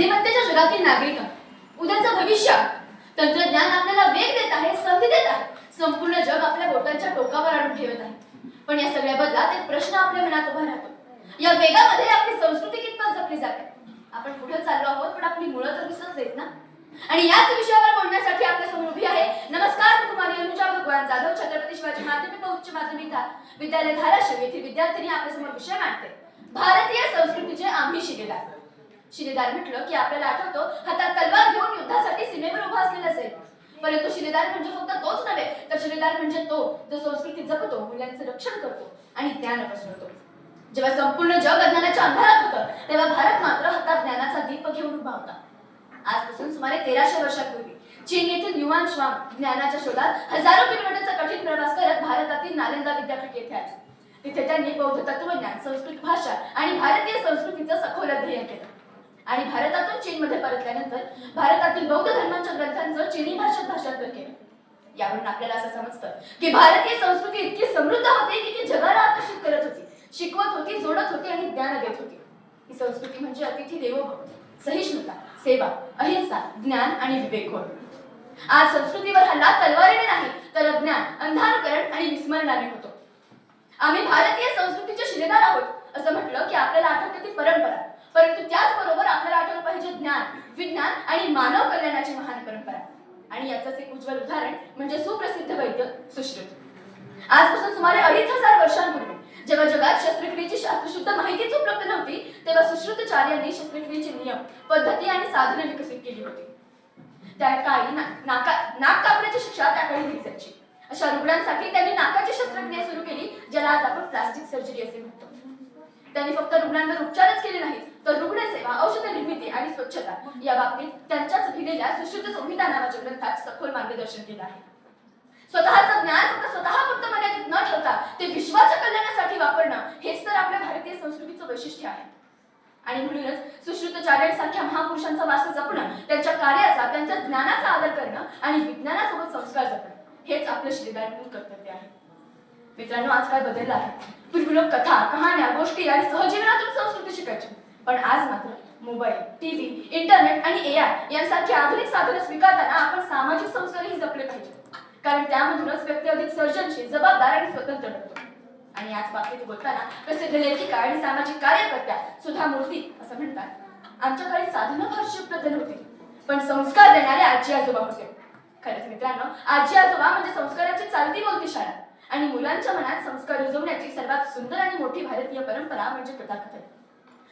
बुद्धिमत्तेच्या जगातील नागरिक. उद्याचं भविष्य. तंत्रज्ञान आपल्याला वेग देत आहे संधी देत आहे. संपूर्ण जग आपल्या बोटांच्या टोकावर आणून ठेवत आहे. पण या सगळ्या बदलात एक प्रश्न आपल्या मनात उभा राहतो. या वेगामध्ये आपली संस्कृती कितपत जपली जाते? आपण कुठे चाललो आहोत पण आपली मुळं तर विसरत देत ना? आणि याच विषयावर बोलण्यासाठी आपल्यासमोर उभी आहे नमस्कार मी कुमारी अनुजा भगवान जाधव छत्रपती शिवाजी माध्यमिक व उच्च माध्यमिक विद्यालय धाराशिव येथील विद्यार्थ्यांनी आपल्यासमोर विषय मांडते. भारतीय संस्कृतीचे आम्ही शिकेला शिलेदार म्हटलं की आपल्याला आठवतो हातात तलवार घेऊन युद्धासाठी सीमेवर उभा असलेला असेल. परंतु शिलेदार म्हणजे फक्त तोच नव्हे तर शिलेदार म्हणजे तो जो संस्कृती जपतो मुलांचं रक्षण करतो आणि ज्ञान पसरवतो. जेव्हा संपूर्ण जग अज्ञानाच्या अंधारात होतं तेव्हा भारत मात्र हातात ज्ञानाचा दीप घेऊन उभा होता. आजपासून सुमारे तेराशे वर्षापूर्वी चीन येथील युवान श्वाम ज्ञानाच्या शोधात हजारो किलोमीटरचा कठीण प्रवास करत भारतातील नालंदा विद्यापीठ येथे आले. तिथे त्यांनी बौद्ध तत्वज्ञान संस्कृत भाषा आणि भारतीय संस्कृतीचं सखोल अध्ययन केलं. आणि भारतातून चीनमध्ये परतल्यानंतर भारतातील बौद्ध धर्मांच्या ग्रंथांचं चीनी भाषेत भाषांतर केलं. यावरून आपल्याला असं समजतं की भारतीय संस्कृती इतकी समृद्ध होती की ती जगाला आकर्षित करत होती. शिकवत होती जोडत होती आणि ज्ञान देत होती. ही संस्कृती म्हणजे अतिथी देवो सहिष्णुता सेवा अहिंसा ज्ञान आणि विवेक होय. आज संस्कृतीवर हल्ला तलवारीने नाही तर अज्ञान अंधारकरण आणि विस्मरणाने होतो. आम्ही भारतीय संस्कृतीचे शिलेदार आहोत असं म्हटलं की आपल्याला आठवते ती परंपरा परंतु त्याचबरोबर आपल्याला आठवलं पाहिजे ज्ञान विज्ञान आणि मानव कल्याणाची महान परंपरा. आणि याचंच एक उज्ज्वल उदाहरण म्हणजे सुप्रसिद्ध वैद्य सुश्रुत. आजपासून सुमारे अडीच हजार वर्षांपूर्वी जेव्हा जगात शस्त्रक्रियेची शास्त्रशुद्ध माहितीच उपलब्ध नव्हती तेव्हा सुश्रुतचार्यांनी शस्त्रक्रियेचे नियम पद्धती आणि साधने विकसित केली होती. त्या काळी नाका नाक कापण्याची शिक्षा त्या काळी दिली जायची. अशा रुग्णांसाठी त्यांनी नाकाची शस्त्रक्रिया सुरू केली ज्याला आज आपण प्लास्टिक सर्जरी असे म्हणतो. त्यांनी फक्त रुग्णांवर उपचारच केले नाहीत तर रुग्णसेवा औषध निर्मिती आणि स्वच्छता या बाबतीत त्यांच्याच लिहिलेल्या सुश्रुत संविधान नावाच्या ग्रंथात सखोल मार्गदर्शन केलं आहे. स्वतःचं ज्ञान फक्त स्वतःपुरतं मर्यादित न ठेवता ते विश्वाच्या कल्याणासाठी वापरणं हेच तर आपल्या भारतीय संस्कृतीचं वैशिष्ट्य आहे. आणि म्हणूनच सुश्रुताचार्यांसारख्या महापुरुषांचा वारसा जपणं त्यांच्या कार्याचा त्यांच्या ज्ञानाचा आदर करणं आणि विज्ञानासोबत संस्कार जपणं हेच आपलं शिलेदार कर्तव्य आहे. मित्रांनो आज काय बदललं आहे पूर्वी लोक कथा कहाण्या गोष्टी आणि सहजीवनातून संस्कृती शिकायची. पण आज मात्र मोबाईल टीव्ही इंटरनेट आणि ए आय यांसारखी आधुनिक साधनं स्वीकारताना आपण सामाजिक संस्कारही जपले पाहिजे कारण त्यामधूनच व्यक्ती अधिक सर्जनशील जबाबदार आणि स्वतंत्र ठरतो. आणि याच बाबतीत बोलताना प्रसिद्ध लेखिका आणि सामाजिक कार्यकर्त्या सुधा मूर्ती असं म्हणतात आमच्याकडे साधनं फारशी उपलब्ध नव्हती पण संस्कार देणारे आजी आजोबा होते. खरंच मित्रांनो आजी आजोबा म्हणजे संस्काराची चालती बोलती शाळा. आणि मुलांच्या मनात संस्कार रुजवण्याची सर्वात सुंदर आणि मोठी भारतीय परंपरा म्हणजे कथाकथन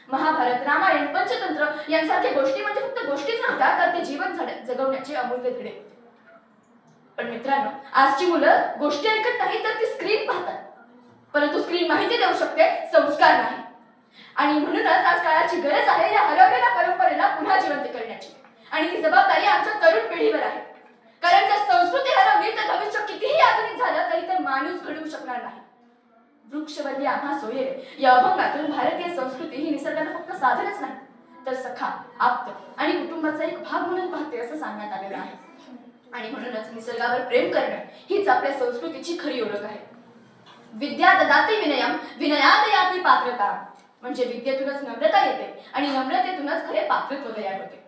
महाभारत रामायण पंचतंत्र यांसारख्या गोष्टी म्हणजे फक्त गोष्टीच नव्हत्या तर ते जीवन जगवण्याचे अमूल्य धडे. पण मित्रांनो आजची मुलं गोष्टी ऐकत नाही तर ती स्क्रीन पाहतात. परंतु स्क्रीन माहिती देऊ शकते संस्कार नाही. आणि म्हणूनच आज काळाची गरज आहे या हरवलेल्या परंपरेला पुन्हा जिवंत करण्याची. आणि ही जबाबदारी आमच्या तरुण पिढीवर आहे कारण जर संस्कृती हरवली तर भविष्य कितीही आधुनिक झालं तरी ते माणूस घडवू शकणार नाही. वृक्षवल्ली आम्हा सोयरे या अभंगातून भारतीय संस्कृती ही निसर्गाला फक्त साधनच नाही तर सखा आप्त आणि कुटुंबाचा एक भाग म्हणून पाहते असं सांगण्यात आलेलं आहे. आणि म्हणूनच निसर्गावर प्रेम करणं हीच आपल्या संस्कृतीची खरी ओळख आहे. विद्या ददाते विनयम विनयादयाती पात्रता. म्हणजे विद्येतूनच नम्रता येते आणि नम्रतेतूनच खरे पात्रत्व तयार होते.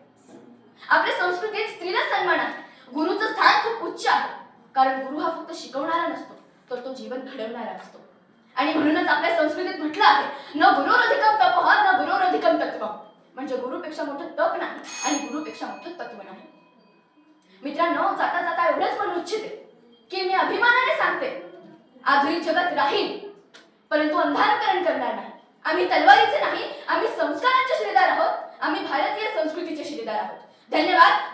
आपल्या संस्कृतीत स्त्रीला सन्मान आहे. गुरुचं स्थान खूप उच्च आहे. कारण गुरु हा फक्त शिकवणारा नसतो. तर तो जीवन घडवणारा असतो. आणि म्हणूनच आपल्या संस्कृतीत म्हटलं आहे न गुरुरधिकम तप न गुरुरधिकम तत्व म्हणजे गुरुपेक्षा मोठं तप नाही आणि गुरुपेक्षा मोठं तत्व नाही. मित्रांनो जाता जाता एवढंच म्हणू इच्छिते की मी अभिमानाने सांगते आधुनिक जगात राहील परंतु अंधारकरण करणार नाही. आम्ही तलवारीचे नाही आम्ही संस्कारांचे शिलेदार आहोत आम्ही भारतीय संस्कृतीचे शिलेदार आहोत. धन्यवाद.